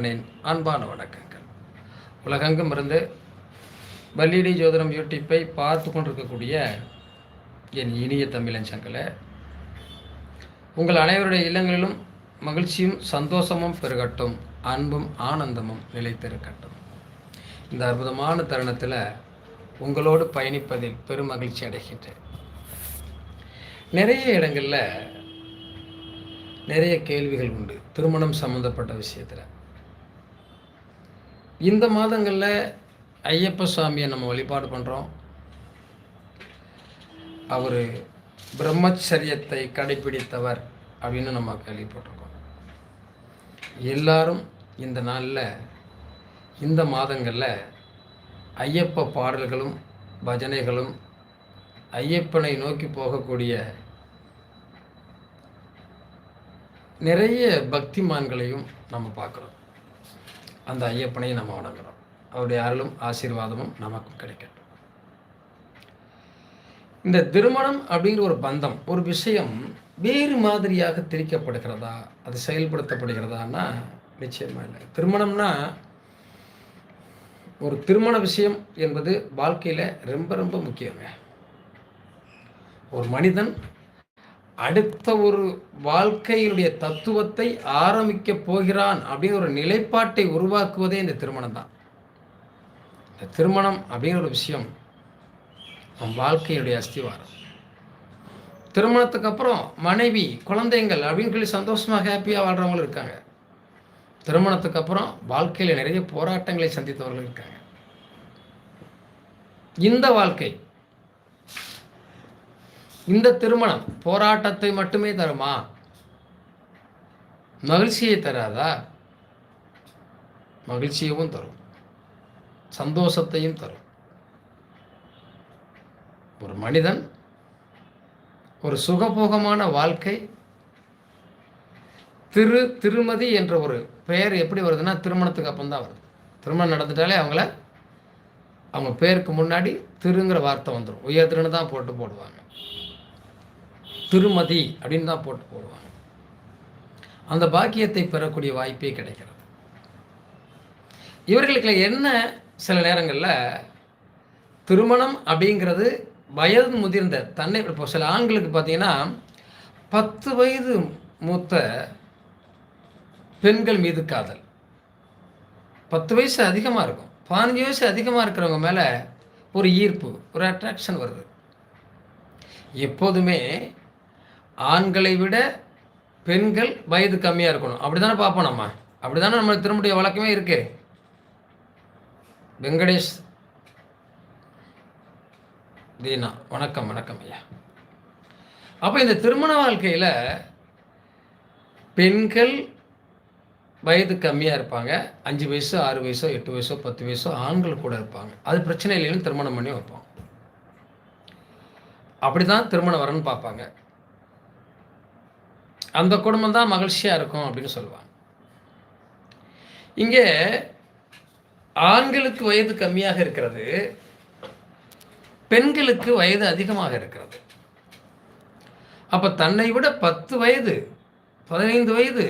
அன்பான வணக்கங்கள். உலகெங்கும் இருந்து பல்லிடி ஜோதிடம் யூடியூப்பை பார்த்து கொண்டிருக்கக்கூடிய என் இனிய தமிழன் சங்கலை உங்கள் அனைவருடைய இல்லங்களிலும் மகிழ்ச்சியும் சந்தோஷமும் பெருகட்டும் அன்பும் ஆனந்தமும் நிலைத்திருக்கட்டும். இந்த அற்புதமான தருணத்தில் உங்களோடு பயணிப்பதில் பெரும் மகிழ்ச்சி அடைகின்றேன். நிறைய இடங்களில் நிறைய கேள்விகள் உண்டு. திருமணம் சம்மந்தப்பட்ட விஷயத்தில். இந்த மாதங்களில் ஐயப்ப சுவாமியை நம்ம வழிபாடு பண்ணுறோம் அவர் பிரம்மச்சரியத்தை கடைபிடித்தவர் அப்படின்னு நம்ம கேள்விப்பட்டிருக்கோம். எல்லாரும் இந்த நாளில் இந்த மாதங்களில் ஐயப்ப பாடல்களும் பஜனைகளும் ஐயப்பனை நோக்கி போகக்கூடிய நிறைய பக்திமான்களையும் நம்ம பார்க்குறோம். அந்த ஐயப்பனையும் நம்ம வணங்குறோம். அவருடைய அருளும் ஆசீர்வாதமும் நமக்கும் கிடைக்கட்டும். இந்த திருமணம் அப்படிங்கிற ஒரு பந்தம் ஒரு விஷயம் வேறு மாதிரியாக திரிக்கப்படுகிறதா அது செயல்படுத்தப்படுகிறதான்னா நிச்சயமா இல்லை. திருமணம்னா ஒரு திருமண விஷயம் என்பது வாழ்க்கையில் ரொம்ப ரொம்ப முக்கியங்க. ஒரு மனிதன் அடுத்த ஒரு வாழ்க்கையினுடைய தத்துவத்தை ஆரம்பிக்க போகிறான் அப்படின்னு ஒரு நிலைப்பாட்டை உருவாக்குவதே இந்த திருமணம் தான். இந்த திருமணம் அப்படிங்கிற ஒரு விஷயம் அவன் வாழ்க்கையினுடைய அஸ்திவாரம். திருமணத்துக்கு அப்புறம் மனைவி குழந்தைங்கள் அப்படின்னு சொல்லி சந்தோஷமாக ஹாப்பியாக வாழ்கிறவங்களும் இருக்காங்க. திருமணத்துக்கு அப்புறம் வாழ்க்கையில் நிறைய போராட்டங்களை சந்தித்தவர்கள் இருக்காங்க. இந்த வாழ்க்கை இந்த திருமணம் போராட்டத்தை மட்டுமே தருமா? மகிழ்ச்சியை தராதா? மகிழ்ச்சியவும் தரும். சந்தோஷத்தையும் தரும். ஒரு மனிதன் ஒரு சுகபோகமான வாழ்க்கை திரு திருமதி என்ற ஒரு பெயர் எப்படி வருதுன்னா திருமணத்துக்கு அப்புறம் தான் வருது. திருமணம் நடந்துட்டாலே அவங்கள அவங்க பேருக்கு முன்னாடி திருங்கிற வார்த்தை வந்துடும் உயர்திருன்னு தான் போட்டு போடுவாங்க. திருமதி அப்படின்னு தான் போட்டு போடுவாங்க. அந்த பாக்கியத்தை பெறக்கூடிய வாய்ப்பே கிடைக்கிறது. இவர்களுக்கு என்ன சில நேரங்களில் திருமணம் அப்படிங்கிறது வயது முதிர்ந்த தன்னை இப்போ சில ஆண்களுக்கு பார்த்தீங்கன்னா பத்து வயது மூத்த பெண்கள் மீது காதல். பத்து வயசு அதிகமாக இருக்கும். பதினஞ்சு வயசு அதிகமாக இருக்கிறவங்க மேலே ஒரு ஈர்ப்பு ஒரு அட்ராக்ஷன் வருது. எப்போதுமே ஆண்களை விட பெண்கள் வயது கம்மியாக இருக்கணும். அப்படி தானே பார்ப்போம் நம்ம. அப்படி தானே நம்ம திரும்புடைய வழக்கமே இருக்கு. வெங்கடேஷ் தீனா வணக்கம் வணக்கம் ஐயா. அப்போ இந்த திருமண வாழ்க்கையில் பெண்கள் வயது கம்மியாக இருப்பாங்க. அஞ்சு வயசோ ஆறு வயசோ எட்டு வயசோ பத்து வயசோ ஆண்கள் கூட இருப்பாங்க. அது பிரச்சனை இல்லைன்னு திருமணம் பண்ணி வைப்போம். அப்படி தான் திருமணம் வரணும்னு பார்ப்பாங்க. அந்த குடும்பம் தான் மகிழ்ச்சியாக இருக்கும் அப்படின்னு சொல்லுவாங்க. இங்கே ஆண்களுக்கு வயது கம்மியாக இருக்கிறது பெண்களுக்கு வயது அதிகமாக இருக்கிறது. அப்போ தன்னை விட பத்து வயது பதினைந்து வயது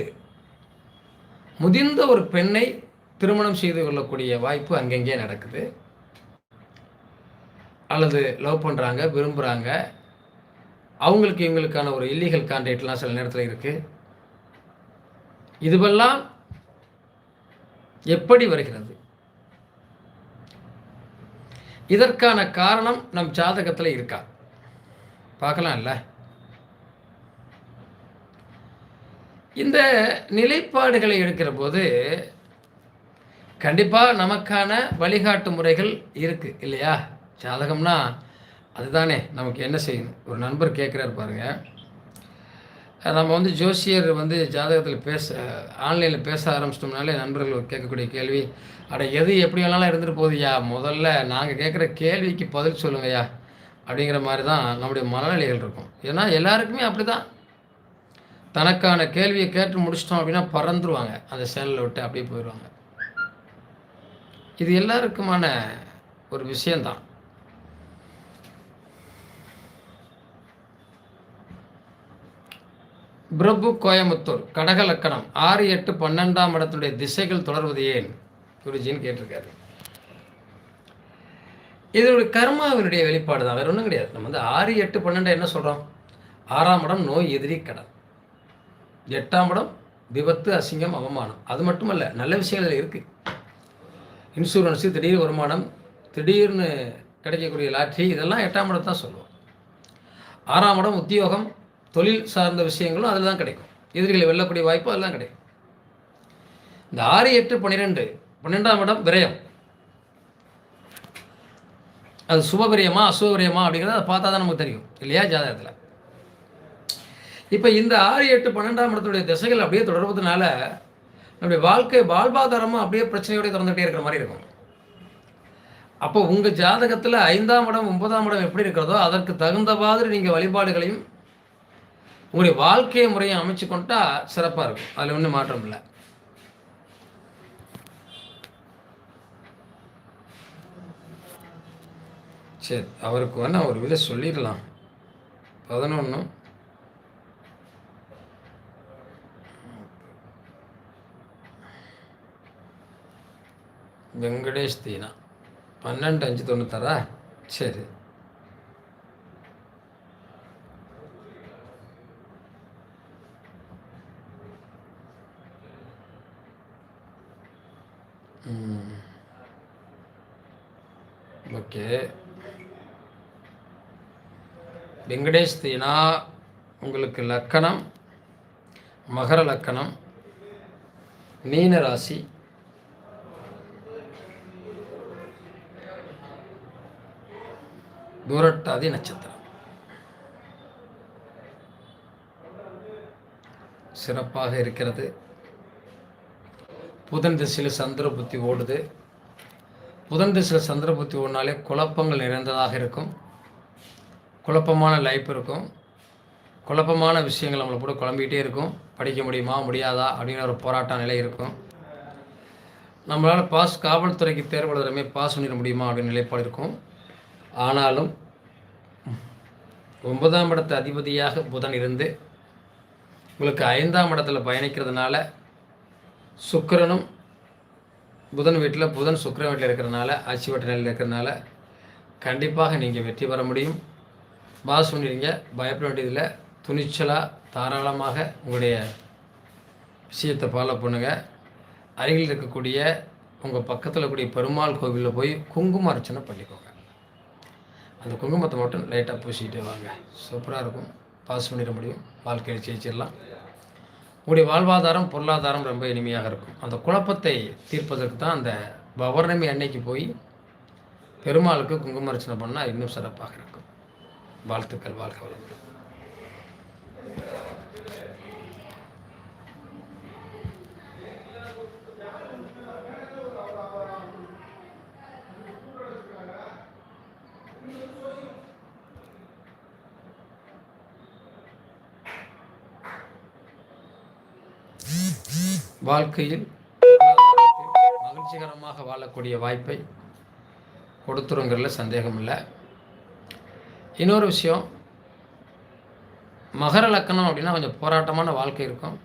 முதிர்ந்த ஒரு பெண்ணை திருமணம் செய்து கொள்ளக்கூடிய வாய்ப்பு அங்கங்கே நடக்குது. அல்லது லவ் பண்ணுறாங்க விரும்புகிறாங்க அவங்களுக்கு இவங்களுக்கான ஒரு இல்லீகல் கான்ட்ராக்ட்லாம் சில நேரத்தில் இருக்குது இதுவெல்லாம் எப்படி வருகிறது? இதற்கான காரணம் நம் ஜாதகத்தில் இருக்கா? பார்க்கலாம் இல்லை இந்த நிலைப்பாடுகளை எடுக்கிற போது கண்டிப்பாக நமக்கான வழிகாட்டு முறைகள் இருக்குது இல்லையா? ஜாதகம்னா அதுதானே நமக்கு என்ன செய்யணும்? ஒரு நண்பர் கேட்குறாரு பாருங்க. நம்ம வந்து ஜோசியர் வந்து ஜாதகத்தில் பேச ஆன்லைனில் பேச ஆரம்பிச்சிட்டோம்னாலே நண்பர்கள் கேட்கக்கூடிய கேள்வி அட எது எப்படி வேணாலும் இருந்துட்டு போகுதுயா முதல்ல நாங்கள் கேட்குற கேள்விக்கு பதில் சொல்லுங்கய்யா அப்படிங்கிற மாதிரி தான் நம்முடைய மனநிலைகள் இருக்கும். ஏன்னா எல்லாருக்குமே அப்படி தான் தனக்கான கேள்வியை கேட்டு முடிச்சிட்டோம் அப்படின்னா பறந்துருவாங்க. அந்த சேனலை விட்டு அப்படியே போயிடுவாங்க. இது எல்லாருக்குமான ஒரு விஷயந்தான் பிரபு கோயமுத்தூர் கடக லக்கணம் ஆறு எட்டு பன்னெண்டாம் இடத்துடைய திசைகள் தொடர்வது ஏன்? குருஜின்னு கேட்டிருக்காரு. இதனுடைய கர்மாவினுடைய வெளிப்பாடு தான் வேறு ஒன்றும் கிடையாது. நம்ம வந்து ஆறு எட்டு பன்னெண்டு என்ன சொல்கிறோம் ஆறாம் இடம் நோய் எதிரி கடன். எட்டாம் இடம் விபத்து அசிங்கம் அவமானம். அது மட்டுமல்ல நல்ல விஷயங்கள் இருக்குது இன்சூரன்ஸு திடீர் வருமானம் திடீர்னு கிடைக்கக்கூடிய லாட்ரி இதெல்லாம் எட்டாம் இடம் தான் சொல்லுவோம். ஆறாம் இடம் உத்தியோகம் தொழில் சார்ந்த விஷயங்களும் அதில் தான் கிடைக்கும். எதிரிகளை வெல்லக்கூடிய வாய்ப்பு அதெல்லாம் கிடைக்கும். இந்த ஆறு எட்டு பன்னிரெண்டு பன்னெண்டாம் இடம் விரயம். அது சுபவிரயமா அசுபவிரயமா அப்படிங்கிறத அதை பார்த்தா தான் நமக்கு தெரியும். இல்லையா ஜாதகத்தில்? இப்போ இந்த ஆறு எட்டு பன்னெண்டாம் இடத்துடைய திசைகள் அப்படியே தொடர்வதனால நம்முடைய வாழ்க்கை வாழ்வாதாரமும் அப்படியே பிரச்சனையோடய திறந்துகிட்டே இருக்கிற மாதிரி இருக்கும். அப்போ உங்கள் ஜாதகத்தில் ஐந்தாம் இடம் ஒன்பதாம் இடம் எப்படி இருக்கிறதோ அதற்கு தகுந்த மாதிரி நீங்கள் வழிபாடுகளையும் உங்களுடைய வாழ்க்கை முறையை அமைச்சு கொண்டா சிறப்பாக இருக்கும். அதில் ஒன்றும் மாற்றம் இல்லை. சரி அவருக்கு வேணால் ஒரு விதை சொல்லிடலாம். பதினொன்று வெங்கடேஷ் தீனா. பன்னெண்டு அஞ்சு தொண்ணூத்தாரா சரி. வெங்கடேஷ் தீனா உங்களுக்கு லக்கணம் மகர லக்கணம் மீன ராசி. தூரட்டாதி நட்சத்திரம். சிறப்பாக இருக்கிறது. புதன் திசையில் சந்திர புத்தி ஓடுது. புதன் திசையில் சந்திர புத்தி ஓடினாலே குழப்பங்கள் நிறைந்ததாக இருக்கும். குழப்பமான லைஃப் இருக்கும். குழப்பமான விஷயங்கள் நம்மளை கூட குழம்பிக்கிட்டே இருக்கும். படிக்க முடியுமா? முடியாதா? அப்படிங்கிற ஒரு போராட்ட நிலை இருக்கும். நம்மளால் பாஸ் காவல்துறைக்கு தேர்வு பாஸ் பண்ணிட முடியுமா? அப்படின்னு நிலைப்பாடு இருக்கும். ஆனாலும் ஒன்பதாம் இடத்து அதிபதியாக புதன் இருந்து உங்களுக்கு ஐந்தாம் இடத்துல பயணிக்கிறதுனால சுக்கரனும் புதன் வீட்டில் புதன் சுக்கரன் வீட்டில் இருக்கிறதுனால ஆட்சி வட்ட நிலையில் இருக்கிறதுனால கண்டிப்பாக நீங்கள் வெற்றி பெற முடியும். பாஸ் பண்ணிடுங்க. பயப்பட வேண்டியதில்லை. துணிச்சலாக தாராளமாக உங்களுடைய விஷயத்தை ஃபாலோ பண்ணுங்கள் அருகில் இருக்கக்கூடிய உங்கள் பக்கத்தில் கூடிய பெருமாள் கோவிலில் போய் குங்கும அர்ச்சனை பண்ணிக்கோங்க. அந்த குங்குமத்தை மட்டும் லைட்டாக பூசிக்கிட்டே வாங்க. சூப்பராக இருக்கும். பாஸ் பண்ணிட முடியும். வாழ்க்கையை ஜெயிச்சிடலாம். உங்களுடைய வாழ்வாதாரம் பொருளாதாரம் ரொம்ப இனிமையாக இருக்கும். அந்த குழப்பத்தை தீர்ப்பதற்கு தான் அந்த பௌர்ணமி அன்னைக்கு போய் பெருமாளுக்கு குங்குமர்ச்சனை பண்ணால் இன்னும் சிறப்பாக இருக்கும். வாழ்த்துக்கள் வாழ்க வளம் வாழ்க்கையில் மகிழ்ச்சிகரமாக வாழக்கூடிய வாய்ப்பை கொடுத்துருங்கிறதுல சந்தேகம் இல்லை இன்னொரு விஷயம் மகர லக்கணம் அப்படின்னா கொஞ்சம் போராட்டமான வாழ்க்கை இருக்கும்.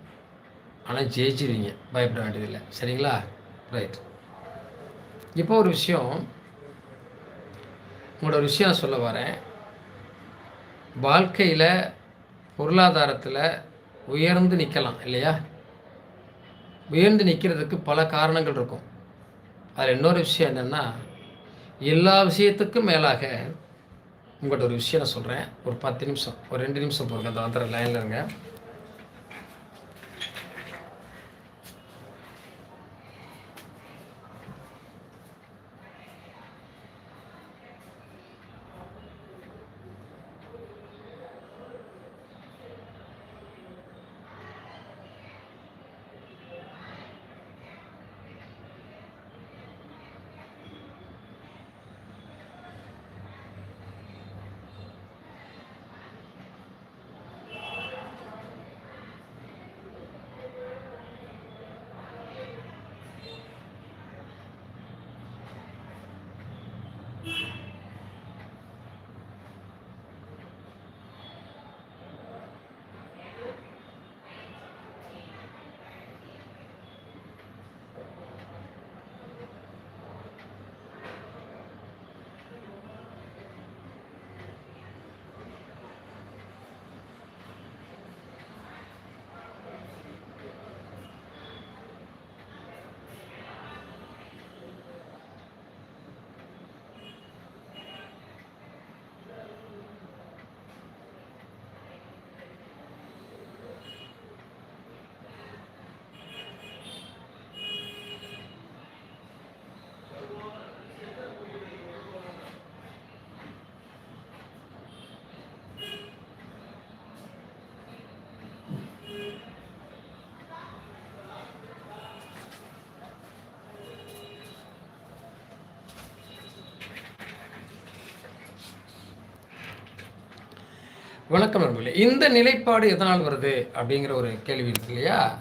ஆனால் ஜெயிச்சிருவீங்க. பயப்பட வேண்டியதில்லை. சரிங்களா? ரைட் இப்போ ஒரு விஷயம் உங்களோட ஒரு விஷயம் சொல்ல வரேன். வாழ்க்கையில் பொருளாதாரத்தில் உயர்ந்து நிற்கலாம் இல்லையா? உயர்ந்து நிற்கிறதுக்கு பல காரணங்கள் இருக்கும். அதில் இன்னொரு விஷயம் என்னென்னா எல்லா விஷயத்துக்கும் மேலாக உங்கள்கிட்ட ஒரு விஷயம் நான் சொல்கிறேன் ஒரு பத்து நிமிஷம் ஒரு ரெண்டு நிமிஷம் போகிறேன் அந்த வந்துடுற லைனில் இருங்க. வணக்கம் நண்பர்களே. இந்த நிலைப்பாடு எதனால் வருது அப்படிங்கிற ஒரு கேள்வி இருக்கு இல்லையா?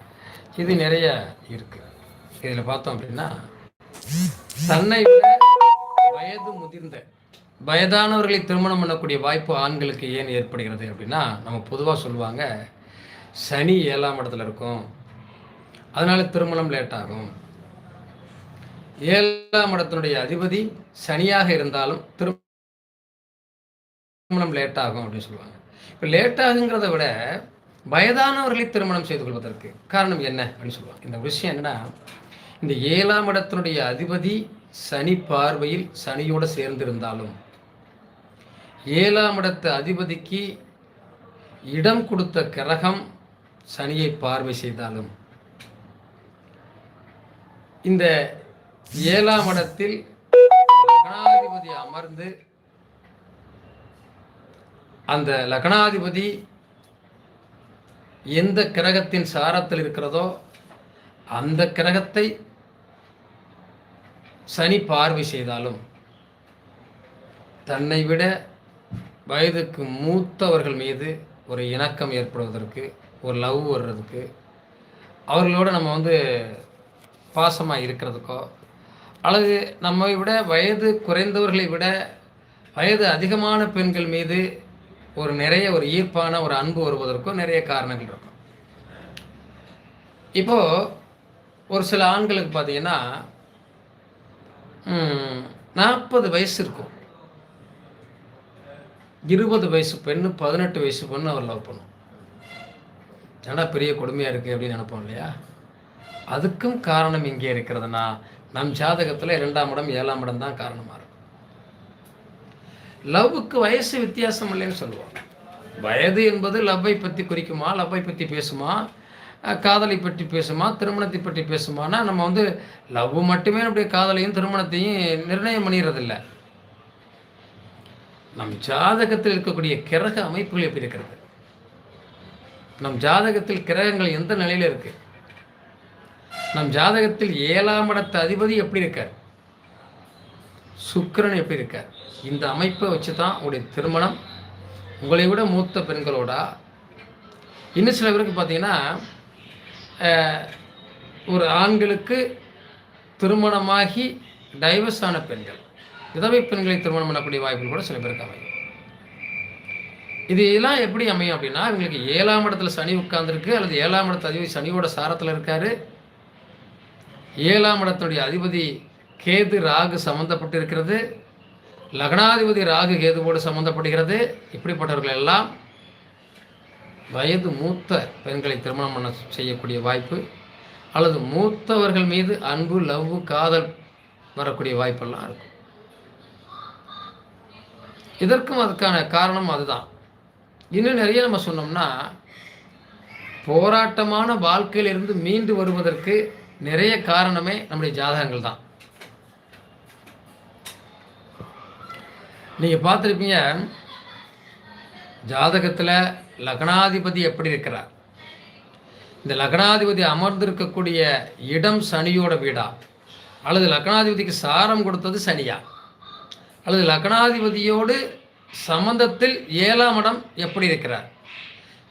இது நிறைய இருக்கு. இதில் பார்த்தோம் அப்படின்னா தன்னை விட வயது முதிர்ந்த வயதானவர்களை திருமணம் பண்ணக்கூடிய வாய்ப்பு ஆண்களுக்கு ஏன் ஏற்படுகிறது அப்படின்னா நம்ம பொதுவாக சொல்லுவாங்க சனி ஏழாம் இடத்துல இருக்கும். அதனால திருமணம் லேட் ஆகும். ஏழாம் இடத்தினுடைய அதிபதி சனியாக இருந்தாலும் திருமணம் லேட் ஆகும் அப்படின்னு சொல்லுவாங்க. இப்போ லேட்டாகுங்கிறத விட வயதானவர்களை திருமணம் செய்து கொள்வதற்கு காரணம் என்ன அப்படின்னு சொல்லுவாங்க. இந்த விஷயம் என்னன்னா இந்த ஏழாம் இடத்தினுடைய அதிபதி சனி பார்வையில் சனியோடு சேர்ந்திருந்தாலும் ஏழாம் இடத்து அதிபதிக்கு இடம் கொடுத்த கிரகம் சனியை பார்வை செய்தாலும் இந்த ஏழாம் இடத்தில் லக்னாதிபதி அமர்ந்து அந்த லக்னாதிபதி எந்த கிரகத்தின் சாரத்தில் இருக்கிறதோ அந்த கிரகத்தை சனி பார்வை செய்தாலும் தன்னை விட வயதுக்கு மூத்தவர்கள் மீது ஒரு இணக்கம் ஏற்படுவதற்கு ஒரு லவ் வர்றதுக்கு அவர்களோட நம்ம வந்து பாசமாக இருக்கிறதுக்கோ அல்லது நம்மை விட வயது குறைந்தவர்களை விட வயது அதிகமான பெண்கள் மீது ஒரு நிறைய ஒரு ஈர்ப்பான ஒரு அன்பு வருவதற்கும் நிறைய காரணங்கள் இருக்கும். இப்போது ஒரு சில ஆண்களுக்கு பார்த்தீங்கன்னா நாற்பது வயசு இருக்கும். இருபது வயசு பெண்ணு பதினெட்டு வயசு பொண்ணு அவர் லவ் பண்ணும். ஏன்னா பெரிய கொடுமையாக இருக்குது அப்படின்னு நினைப்போம் இல்லையா? அதுக்கும் காரணம் இங்கே இருக்கிறதுனா நம் ஜாதகத்தில் இரண்டாம் இடம் ஏழாம் இடம் தான் காரணமாக இருக்கும். லவ்வுக்கு வயசு வித்தியாசம் இல்லைன்னு சொல்லுவோம் வயது என்பது லவ்வை பற்றி குறிக்குமா லவ்வை பற்றி பேசுமா காதலை பற்றி பேசுமா திருமணத்தை பற்றி பேசுமானா நம்ம வந்து லவ் மட்டுமே நம்முடைய காதலையும் திருமணத்தையும் நிர்ணயம் பண்ணிடுறதில்ல நம் ஜாதகத்தில் இருக்கக்கூடிய கிரக அமைப்புகள் எப்படி இருக்கிறது? நம் ஜாதகத்தில் கிரகங்கள் எந்த நிலையில் இருக்குது நம் ஜாதகத்தில் ஏழாம் இடத்த அதிபதி எப்படி இருக்கார்? சுக்கரன் எப்படி இருக்கார்? இந்த அமைப்பை வச்சு தான் உங்களுடைய திருமணம். உங்களை விட மூத்த பெண்களோட. இன்னும் சில பேருக்கு பார்த்தீங்கன்னா ஒரு ஆண்களுக்கு திருமணமாகி டைவர்ஸ் ஆன பெண்கள். விதவை பெண்களை திருமணம் பண்ணக்கூடிய வாய்ப்புகள் கூட சில பேருக்கு அமையும். இது எல்லாம் எப்படி அமையும் அப்படின்னா இவங்களுக்கு ஏழாம் இடத்துல சனி உட்கார்ந்துருக்கு அல்லது ஏழாம் இடத்து அதிபதி சனியோட சாரத்தில் இருக்காரு. ஏழாம் இடத்துடைய அதிபதி கேது ராகு சம்மந்தப்பட்டு இருக்கிறது லக்னாதிபதி ராகு கேதுவோடு சம்மந்தப்படுகிறது இப்படிப்பட்டவர்கள் எல்லாம் வயது மூத்த பெண்களை திருமணம் பண்ண செய்யக்கூடிய வாய்ப்பு அல்லது மூத்தவர்கள் மீது அன்பு லவ் காதல் வரக்கூடிய வாய்ப்பெல்லாம் இருக்கும். இதற்கும் அதுக்கான காரணம் அதுதான். இன்னும் நிறைய நம்ம சொன்னோம்னா போராட்டமான வாழ்க்கையிலிருந்து மீண்டு வருவதற்கு நிறைய காரணமே நம்முடைய ஜாதகங்கள் தான். நீங்கள் பார்த்துருப்பீங்க ஜாதகத்தில் லக்னாதிபதி எப்படி இருக்கிறார்? இந்த லக்னாதிபதி அமர்ந்திருக்கக்கூடிய இடம் சனியோட வீடா? அல்லது லக்னாதிபதிக்கு சாரம் கொடுத்தது சனியா? அல்லது லக்னாதிபதியோடு சம்பந்தத்தில் ஏழாம் இடம் எப்படி இருக்கிறார்?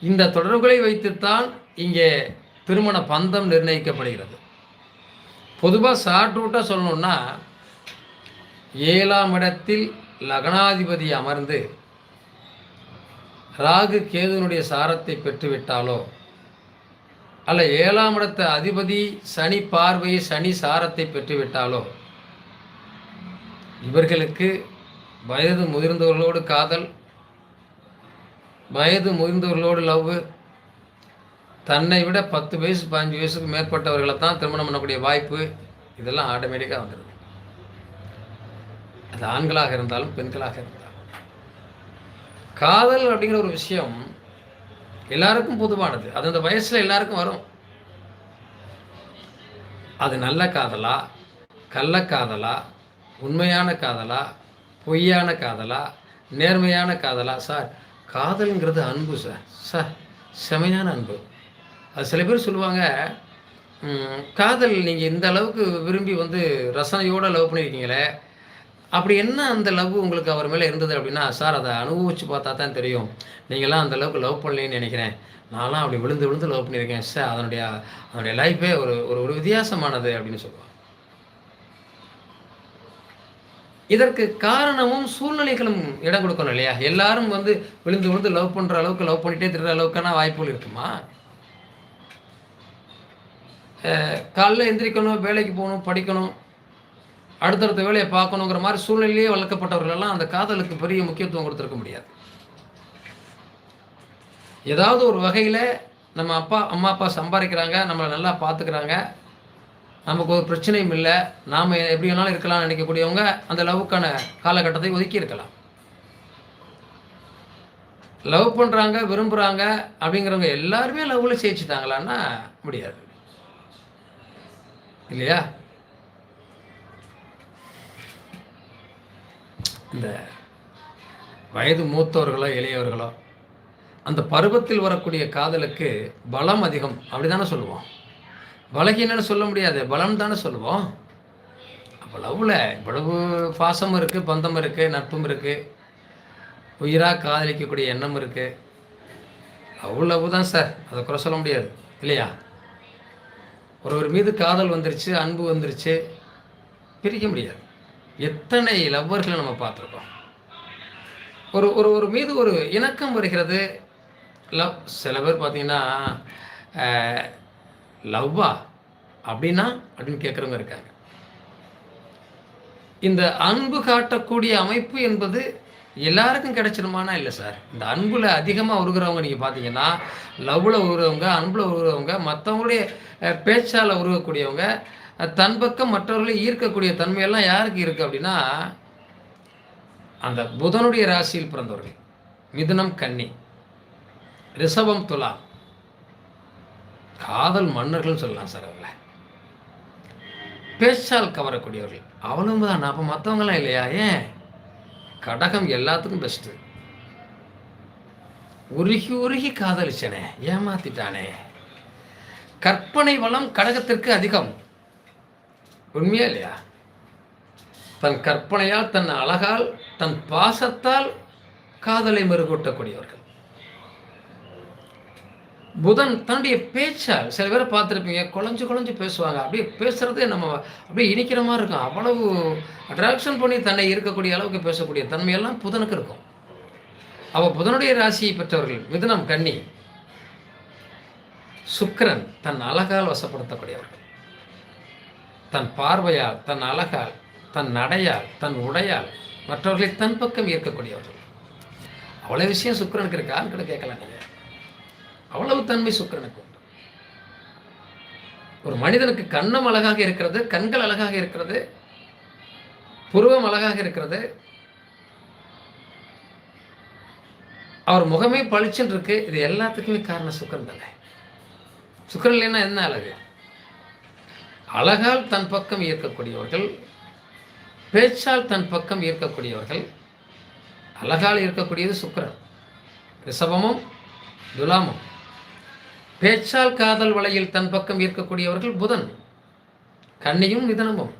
இந்த தொடர்புகளை வைத்துத்தான் இங்கே திருமண பந்தம் நிர்ணயிக்கப்படுகிறது. பொதுவாக ஷார்ட் ரூட்டாக சொல்லணுன்னா ஏழாம் இடத்தில் லக்னாதிபதி அமர்ந்து ராகு கேதுனுடைய சாரத்தை பெற்றுவிட்டாலோ அல்ல ஏழாம் இடத்த அதிபதி சனி பார்வை சனி சாரத்தை பெற்றுவிட்டாலோ இவர்களுக்கு வயது முதிர்ந்தவர்களோடு காதல் வயது முதிர்ந்தவர்களோடு லவ் தன்னை விட பத்து வயசு பதினஞ்சு வயசுக்கு மேற்பட்டவர்களை தான் திருமணம் பண்ணக்கூடிய வாய்ப்பு இதெல்லாம் ஆட்டோமேட்டிக்காக வந்துடுது அது ஆண்களாக இருந்தாலும் பெண்களாக இருந்தாலும். காதல் அப்படிங்கிற ஒரு விஷயம் எல்லாருக்கும் பொதுவானது. அது அந்த வயசில் எல்லாருக்கும் வரும். அது நல்ல காதலா கள்ள காதலா உண்மையான காதலா பொய்யான காதலா நேர்மையான காதலா? சார் காதல்ங்கிறது அன்பு சார். சார் செமையான அன்பு. அது சில பேர் சொல்லுவாங்க காதல் நீங்கள் இந்த அளவுக்கு விரும்பி வந்து ரசனையோடு லவ் பண்ணியிருக்கீங்களே அப்படி என்ன அந்த லவ் உங்களுக்கு அவர் மேலே இருந்தது அப்படின்னா சார் அதை அனுபவிச்சு பார்த்தா தான் தெரியும். நீங்களாம் அந்த அளவுக்கு லவ் பண்ணலன்னு நினைக்கிறேன். நான்லாம் அப்படி விழுந்து விழுந்து லவ் பண்ணியிருக்கேன். சார் அதனுடைய அதனுடைய லைஃபே ஒரு ஒரு ஒரு வித்தியாசமானது அப்படின்னு சொல்லுவாங்க. இதற்கு காரணமும் சூழ்நிலைகளும் இடம் கொடுக்கணும் இல்லையா? எல்லாரும் வந்து விழுந்து விழுந்து லவ் பண்ணுற அளவுக்கு லவ் பண்ணிட்டே திருற அளவுக்கான வாய்ப்புகள் இருக்குமா? காலைல எந்திரிக்கணும் வேலைக்கு போகணும் படிக்கணும் அடுத்தடுத்த வேலையை பார்க்கணுங்கிற மாதிரி சூழ்நிலையே வளர்க்கப்பட்டவர்களெல்லாம் அந்த காதலுக்கு பெரிய முக்கியத்துவம் கொடுத்துருக்க முடியாது. ஏதாவது ஒரு வகையில் நம்ம அப்பா அம்மா அப்பா சம்பாதிக்கிறாங்க நம்மளை நல்லா பார்த்துக்கிறாங்க. நமக்கு ஒரு பிரச்சனையும் இல்லை. நாம் எப்படி வேணாலும் இருக்கலாம்னு நினைக்கக்கூடியவங்க அந்த லவ்வுக்கான காலகட்டத்தை ஒதுக்கி இருக்கலாம். லவ் பண்ணுறாங்க விரும்புகிறாங்க அப்படிங்கிறவங்க எல்லாருமே லவ்வில் ஜெயிச்சிட்டாங்களான்னா முடியாது. இல்லையா? இந்த வயது மூத்தவர்களோ இளையவர்களோ அந்த பருவத்தில் வரக்கூடிய காதலுக்கு பலம் அதிகம். அப்படி தானே சொல்லுவோம் பலகீனன்னு சொல்ல முடியாது. பலம் தானே சொல்லுவோம். அப்போ லவ்வில் இவ்வளவு பாசம் இருக்குது பந்தம் இருக்குது நட்பும் இருக்குது உயிராக காதலிக்கக்கூடிய எண்ணம் இருக்குது லவ் லவ் தான் சார். அதை குறை சொல்ல முடியாது. இல்லையா? ஒருவர் மீது காதல் வந்துருச்சு அன்பு வந்துருச்சு பிரிக்க முடியாது. எத்தனை லவ்வர்களை நம்ம பார்த்துருக்கோம்? ஒரு ஒரு ஒரு மீது ஒரு இணக்கம் வருகிறது. லவ் சில பேர் பார்த்தீங்கன்னா லவ்வா? அப்படின்னா அப்படின்னு கேட்குறவங்க இருக்காங்க. இந்த அன்பு காட்டக்கூடிய அமைப்பு என்பது எல்லாருக்கும் கிடைச்சிருமானா இல்லை சார்? இந்த அன்பில் அதிகமாக உருகிறவங்க நீங்கள் பார்த்தீங்கன்னா லவ்வில் உருகிறவங்க அன்பில் உருகிறவங்க மற்றவங்களுடைய பேச்சால் உருகக்கூடியவங்க தன் பக்கம் மற்றவர்களை ஈர்க்கக்கூடிய தன்மையெல்லாம் யாருக்கு இருக்குது அப்படின்னா அந்த புதனுடைய ராசியில் பிறந்தவர்கள் மிதுனம் கன்னி ரிஷபம் துலா. காதல் மன்னர்கள் சொல்லலாம் சார் அவங்கள. பேச்சால் கவரக்கூடியவர்கள். அவளும் தான் அப்போ மற்றவங்களாம் இல்லையா? ஏன்? கடகம் எல்லாத்துக்கும் பெஸ்ட்டு உருகி உருகி காதலிச்சனே. ஏமாத்திட்டானே. கற்பனை வளம் கடகத்திற்கு அதிகம். உண்மையா இல்லையா தன் கற்பனையால் தன் அழகால் தன் பாசத்தால் காதலை மெருகூட்டக்கூடியவர்கள். புதன் தன்னுடைய பேச்சால் சில பேரை பார்த்துருப்பீங்க குழஞ்சு குழஞ்சு பேசுவாங்க. அப்படியே பேசுறதே நம்ம அப்படியே இனிக்கிற மாதிரி இருக்கும். அவ்வளவு அட்ராக்ஷன் பண்ணி தன்னை இருக்கக்கூடிய அளவுக்கு பேசக்கூடிய தன்மையெல்லாம் புதனுக்கு இருக்கும். அவள் புதனுடைய ராசியை பெற்றவர்கள் மிதுனம் கன்னி சுக்கரன் தன் அழகால் வசப்படுத்தக்கூடியவர்கள். தன் பார்வையால் தன் அழகால் தன் நடையால் தன் உடையால் மற்றவர்களை தன் பக்கம் ஈர்க்கக்கூடியவர்கள். அவ்வளோ விஷயம் சுக்கரனுக்கு இருக்கான்னு கூட கேட்கலாம் நீங்கள் அவ்வளவு தன்மை சுக்கரனுக்கு உண்டு. ஒரு மனிதனுக்கு கண்ணம் அழகாக இருக்கிறது கண்கள் அழகாக இருக்கிறது புருவம் அழகாக இருக்கிறது. அவர் முகமே பளிச்சுன்னு இருக்கு. இது எல்லாத்துக்குமே காரணம் சுக்கரன் தானே. சுக்கரன் இல்லைன்னா என்ன அழகு? அழகால் தன் பக்கம் ஈர்க்கக்கூடியவர்கள் பேச்சால் தன் பக்கம் ஈர்க்கக்கூடியவர்கள் அழகால் இருக்கக்கூடியது சுக்கரன். ரிஷபமும் துலாமும். பேச்சால் காதல் வலையில் தன் பக்கம் ஈர்க்கக்கூடியவர்கள் புதன் கன்னியும் மிதனமும்.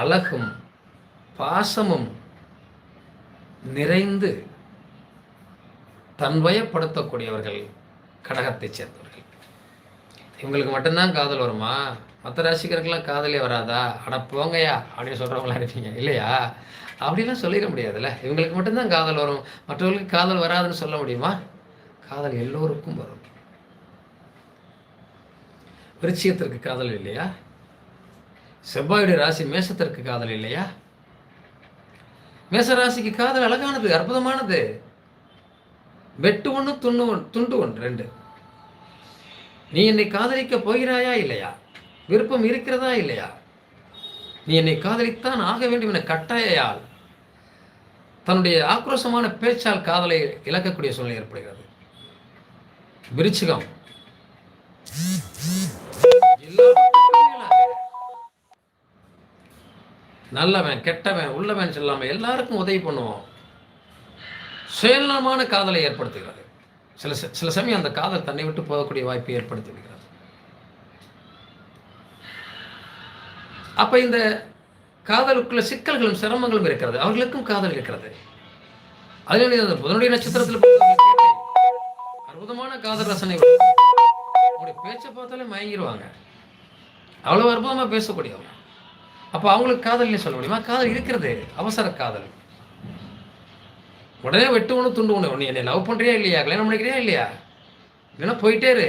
அழகும் பாசமும் நிறைந்து தன்வயப்படுத்தக்கூடியவர்கள் கடகத்தைச் சேர்ந்தவர் இவங்களுக்கு மட்டும்தான் காதல் வருமா? மற்ற ராசிக்கருக்கெல்லாம் காதலே வராதா? அட போங்கயா அப்படின்னு சொல்கிறவங்களாம் இருப்பீங்க. இல்லையா? அப்படிலாம் சொல்லிட முடியாதுல்ல. இவங்களுக்கு மட்டும்தான் காதல் வரும். மற்றவர்களுக்கு காதல் வராதுன்னு சொல்ல முடியுமா? காதல் எல்லோருக்கும் வரும். விருச்சியத்திற்கு காதல் இல்லையா? செவ்வாயுடைய ராசி மேசத்திற்கு காதல் இல்லையா? மேச ராசிக்கு காதல் அழகானது அற்புதமானது. வெட்டு ஒன்று துண்ணு ஒன்று துண்டு ஒன்று ரெண்டு. நீ என்னை காதலிக்க போகிறாயா இல்லையா? விருப்பம் இருக்கிறதா இல்லையா? நீ என்னை காதலித்தான் ஆக வேண்டும் என கட்டாயால் தன்னுடைய ஆக்ரோஷமான பேச்சால் காதலை இழக்கக்கூடிய சூழ்நிலை ஏற்படுகிறது. விருச்சிகம். நல்லவன் கெட்டவன் உள்ளவன் சொல்லாம எல்லாருக்கும் உதவி பண்ணுவோம். சுயநலமான காதலை ஏற்படுத்துகிறது. சில சில சமயம் அந்த காதல் தன்னை விட்டு போகக்கூடிய வாய்ப்பை ஏற்படுத்தி விடுகிறது அப்ப இந்த காதலுக்குள்ள சிக்கல்களும் சிரமங்களும் இருக்கிறது. அவர்களுக்கும் காதல் இருக்கிறது. அதில் அந்த புதனுடைய நட்சத்திரத்தில் அற்புதமான காதல் ரசனை உங்களுடைய பேச்சை பார்த்தாலே மயங்கிடுவாங்க அவ்வளோ அற்புதமாக பேசக்கூடியவங்க. அப்போ அவங்களுக்கு காதல் சொல்ல முடியுமா? காதல் இருக்கிறது. அவசர காதல். உடனே வெட்டு ஒன்று துண்டு ஒன்று நீ என்னை லவ் பண்ணுறியா இல்லையா? கல்யாணம் பண்ணிக்கிறியா இல்லையா? இல்லைன்னா போயிட்டே இரு.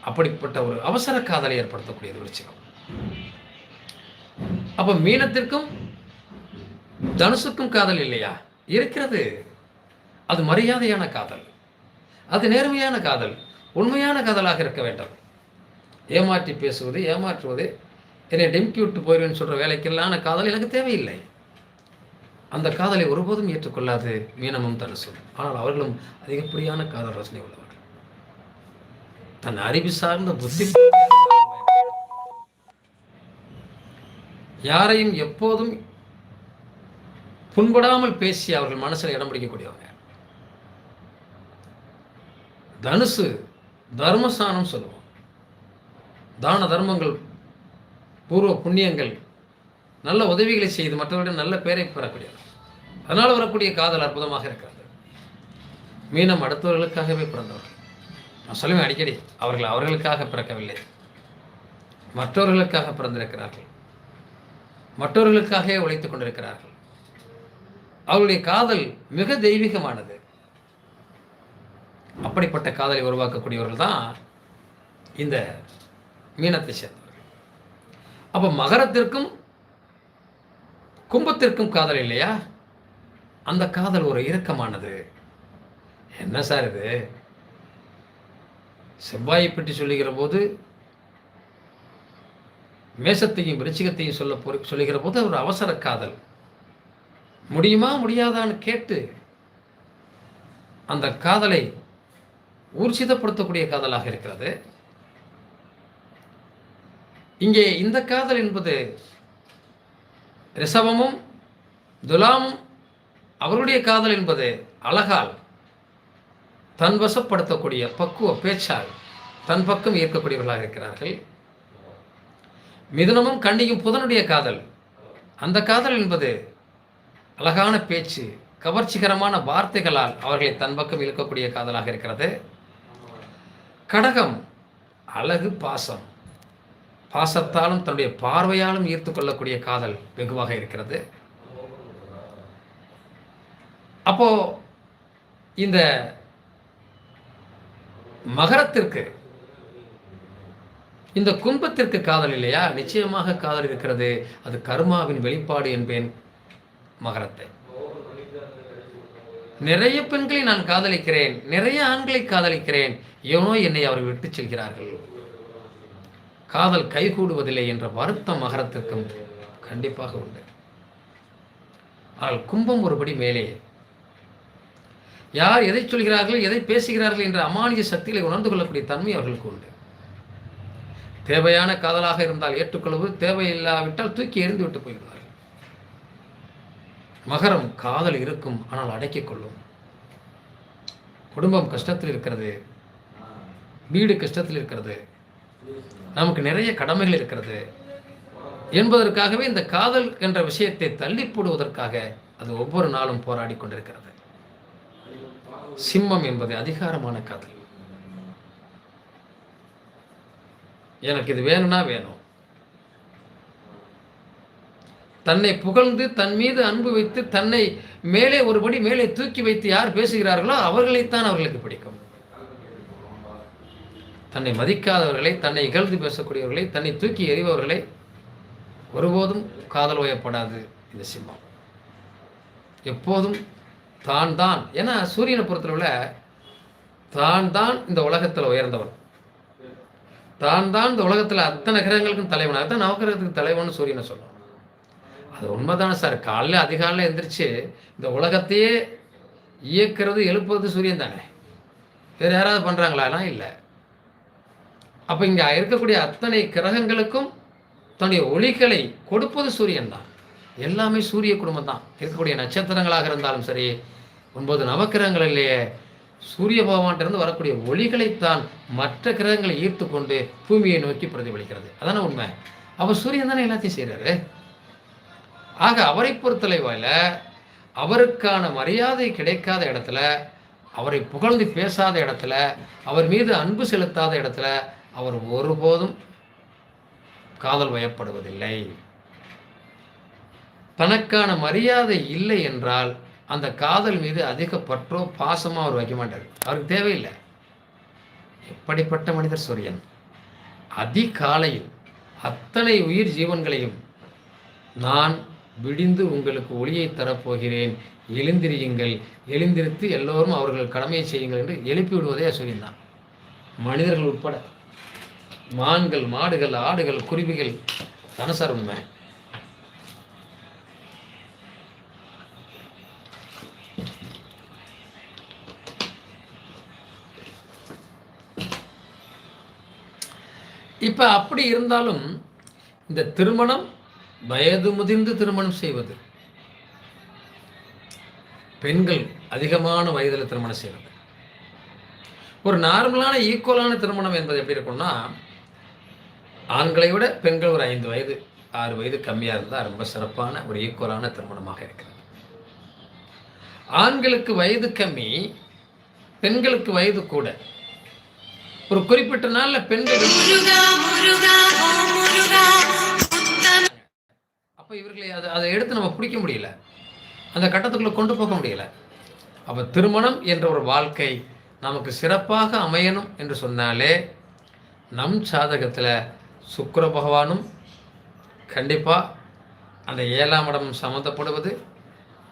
அப்படிப்பட்ட ஒரு அவசர காதலை ஏற்படுத்தக்கூடியது விருச்சிகம் அப்போ மீனத்திற்கும் தனுசுக்கும் காதல் இல்லையா? இருக்கிறது. அது மரியாதையான காதல். அது நேர்மையான காதல். உண்மையான காதலாக இருக்க வேண்டும். ஏமாற்றி பேசுவது ஏமாற்றுவது என்னை டெம்கி விட்டு போயிடுவேன்னு சொல்கிற வேலைக்கெல்லாம் காதல் எனக்கு தேவையில்லை. அந்த காதலை ஒருபோதும் ஏற்றுக்கொள்ளாது மீனமும் தனுசும். ஆனால் அவர்களும் அதிகப்படியான காதல் ரசனை உள்ளவர்கள். தன் அறிவு சார்ந்த புத்தி யாரையும் எப்போதும் புண்படாமல் பேசி அவர்கள் மனசில் இடம் பிடிக்கக்கூடியவங்க தனுசு தர்மஸ்தானம் சொல்லுவோம். தான தர்மங்கள் பூர்வ புண்ணியங்கள் நல்ல உதவிகளை செய்து மற்றவர்களிடம் நல்ல பேரை பெறக்கூடியவர் அதனால் வரக்கூடிய காதல் அற்புதமாக இருக்கிறது. மீனம் அடுத்தவர்களுக்காகவே பிறந்தவர்கள். நான் சொல்லுவேன் அடிக்கடி அவர்கள் அவர்களுக்காக பிறக்கவில்லை. மற்றவர்களுக்காக பிறந்திருக்கிறார்கள். மற்றவர்களுக்காகவே உழைத்துக் கொண்டிருக்கிறார்கள். அவருடைய காதல் மிக தெய்வீகமானது. அப்படிப்பட்ட காதலை உருவாக்கக்கூடியவர்கள் தான் இந்த மீனத்தை சேர்ந்தவர்கள். அப்போ மகரத்திற்கும் கும்பத்திற்கும் காதல் இல்லையா? அந்த காதல் ஒரு இறக்கமானது என்ன சார் இது? செவ்வாயை பற்றி சொல்லுகிற போது மேசத்தையும் விருச்சிகத்தையும் சொல்ல சொல்லுகிற போது ஒரு அவசர காதல். முடியுமா முடியாதான்னு கேட்டு அந்த காதலை ஊர்ஜிதப்படுத்தக்கூடிய காதலாக இருக்கிறது. இங்கே இந்த காதல் என்பது ரிசவமும் துலாமும் அவருடைய காதல் என்பது அழகால் தன் வசப்படுத்தக்கூடிய பக்குவ பேச்சால் தன் பக்கம் ஈர்க்கக்கூடியவர்களாக இருக்கிறார்கள். மிதுனமும் கண்ணியும் புதனுடைய காதல். அந்த காதல் என்பது அழகான பேச்சு கவர்ச்சிகரமான வார்த்தைகளால் அவர்களை தன் பக்கம் இழுக்கக்கூடிய காதலாக இருக்கிறது. கடகம் அழகு பாசம். பாசத்தாலும் தன்னுடைய பார்வையாலும் ஈர்த்து கொள்ளக்கூடிய காதல் வெகுவாக இருக்கிறது. அப்போ இந்த மகரத்திற்கு இந்த கும்பத்திற்கு காதல் இல்லையா? நிச்சயமாக காதல் இருக்கிறது. அது கர்மாவின் வெளிப்பாடு என்பேன் மகரத்தை. நிறைய பெண்களை நான் காதலிக்கிறேன். நிறைய ஆண்களை காதலிக்கிறேன். எவனோ என்னை அவர்கள் விட்டு செல்கிறார்கள். காதல் கைகூடுவதில்லை என்ற வருத்தம் மகரத்திற்கும் கண்டிப்பாக உண்டு. ஆனால் கும்பம் ஒருபடி மேலே. யார் எதை சொல்கிறார்கள் எதை பேசுகிறார்கள் என்ற அமானிய சக்திகளை உணர்ந்து கொள்ளக்கூடிய தன்மை அவர்களுக்கு உண்டு. தேவையான காதலாக இருந்தால் ஏற்றுக்கொள்வது தேவையில்லாவிட்டால் தூக்கி எறிந்து விட்டு போய்விடுவார்கள். மகரம் காதல் இருக்கும் ஆனால் அடக்கிக் கொள்ளும். குடும்பம் கஷ்டத்தில் இருக்கிறது வீடு கஷ்டத்தில் இருக்கிறது நமக்கு நிறைய கடமைகள் இருக்கிறது. என்பதற்காகவே இந்த காதல் என்ற விஷயத்தை தள்ளி போடுவதற்காக அது ஒவ்வொரு நாளும் போராடி கொண்டிருக்கிறது. சிம்மம் என்பது அதிகாரமான காதல். எனக்கு இது வேணும்னா வேணும். தன்னை புகழ்ந்து தன் மீது அன்பு வைத்து தன்னை மேலே ஒருபடி மேலே தூக்கி வைத்து யார் பேசுகிறார்களோ அவர்களைத்தான் அவர்களுக்கு பிடிக்கும். தன்னை மதிக்காதவர்களை தன்னை இகழ்ந்து பேசக்கூடியவர்களை தன்னை தூக்கி எறிபவர்களை ஒருபோதும் காதல் ஓயப்படாது இந்த சிம்மம். எப்போதும் தான் தான். ஏன்னா சூரியனை பொறுத்தளவில் தான் தான் இந்த உலகத்தில் உயர்ந்தவன். தான் தான் இந்த உலகத்தில் அத்தனை கிரகங்களுக்கும் தலைவன். அதுதான் நவகிரகத்துக்கு தலைவன் சூரியனை சொல்லும் அது உண்மைதானே சார். காலையில் அதிகாலையில் எழுந்திரிச்சு இந்த உலகத்தையே இயக்கிறது எழுப்புறது சூரியன் தானே வேறு யாராவது பண்ணுறாங்களா இல்லை. அப்போ இங்கே இருக்கக்கூடிய அத்தனை கிரகங்களுக்கும் தன்னுடைய ஒளிகளை கொடுப்பது சூரியன் தான். எல்லாமே சூரிய குடும்பம் தான். இருக்கக்கூடிய நட்சத்திரங்களாக இருந்தாலும் சரி ஒன்பது நவக்கிரகங்களிலேயே சூரிய பகவான்கிட்ட வரக்கூடிய ஒளிகளைத்தான் மற்ற கிரகங்களை ஈர்த்து கொண்டு பூமியை நோக்கி பிரதிபலிக்கிறது. அதான உண்மை? அவர் சூரியன் தானே எல்லாத்தையும் செய்கிறாரு ஆக அவரை பொறுத்தளவில் அவருக்கான மரியாதை கிடைக்காத இடத்துல அவரை புகழ்ந்து பேசாத இடத்துல அவர் மீது அன்பு செலுத்தாத இடத்துல அவர் ஒருபோதும் காதல் வயப்படுவதில்லை. தனக்கான மரியாதை இல்லை என்றால் அந்த காதல் மீது அதிக பற்றோ பாசமோ அவர் வைக்க மாட்டார். அவருக்கு தேவையில்லை. எப்படிப்பட்ட மனிதர் சூரியன்? அதிகாலையில் அத்தனை உயிர் ஜீவன்களையும் நான் விடிந்து உங்களுக்கு ஒளியை தரப்போகிறேன். எழுந்திரியுங்கள். எழுந்திருத்து எல்லோரும் அவர்கள் கடமையை செய்யுங்கள் என்று எழுப்பி விடுவதே சூரியன் தான். மனிதர்கள் உட்பட. மான்கள் மாடுகள் ஆடுகள் குருவிகள் தானே சார் உண்மை இப்போ அப்படி இருந்தாலும் இந்த திருமணம் வயது முதிர்ந்து திருமணம் செய்வது பெண்கள் அதிகமான வயதில் திருமணம் செய்வது. ஒரு நார்மலான ஈக்குவலான திருமணம் என்பது எப்படி இருக்கும்னா ஆண்களை விட பெண்கள் ஒரு ஐந்து வயது ஆறு வயது கம்மியாக இருந்தால் ரொம்ப சிறப்பான ஒரு ஈக்குவலான திருமணமாக இருக்கிறது. ஆண்களுக்கு வயது கம்மி பெண்களுக்கு வயது கூட. ஒரு குறிப்பிட்ட நாளில் பெண்கள் அப்போ இவர்களை அதை அதை எடுத்து நம்ம பிடிக்க முடியல. அந்த கட்டத்துக்குள்ளே கொண்டு போக முடியல. அப்போ திருமணம் என்ற ஒரு வாழ்க்கை நமக்கு சிறப்பாக அமையணும் என்று சொன்னாலே நம் சாதகத்தில் சுக்கர பகவானும் கண்டிப்பாக அந்த ஏழாம் இடம் சம்மந்தப்படுவது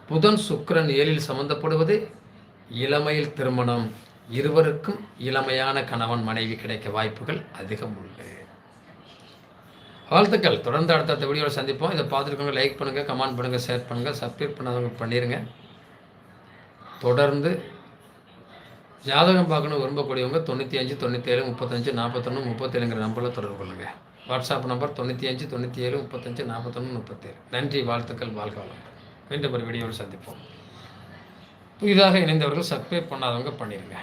புதன் சுக்கரன் ஏழில் சம்மந்தப்படுவது இளமையில் திருமணம். இருவருக்கும் இளமையான கணவன் மனைவி கிடைக்க வாய்ப்புகள் அதிகம் உண்டு. வாழ்த்துக்கள். தொடர்ந்து அடுத்தடுத்த வீடியோவில் சந்திப்போம். இதை பார்த்துருக்கவங்க லைக் பண்ணுங்கள் கமெண்ட் பண்ணுங்கள் ஷேர் பண்ணுங்கள் சப்ஸ்கிரைப் பண்ணாதவங்க பண்ணிடுங்க தொடர்ந்து ஜாதகம் பார்க்கணும் விரும்பக்கூடியவங்க தொண்ணூற்றி அஞ்சு தொண்ணூற்றி ஏழு முப்பத்தஞ்சு நாற்பத்தொன்று முப்பத்தேழுங்கிற நம்பரில் தொடர்பு கொள்ளுங்கள் வாட்ஸ்அப் நம்பர் தொண்ணூற்றி அஞ்சு தொண்ணூற்றி ஏழு முப்பத்தஞ்சு நாற்பத்தொன்று முப்பத்தேழு. நன்றி வாழ்த்துக்கள் வாழ்க வளம் மீண்டும் ஒரு வீடியோவில் சந்திப்போம். புதிதாக இணைந்தவர்கள் சப்ஸ்கிரைப் பண்ணாதவங்க பண்ணிடுங்க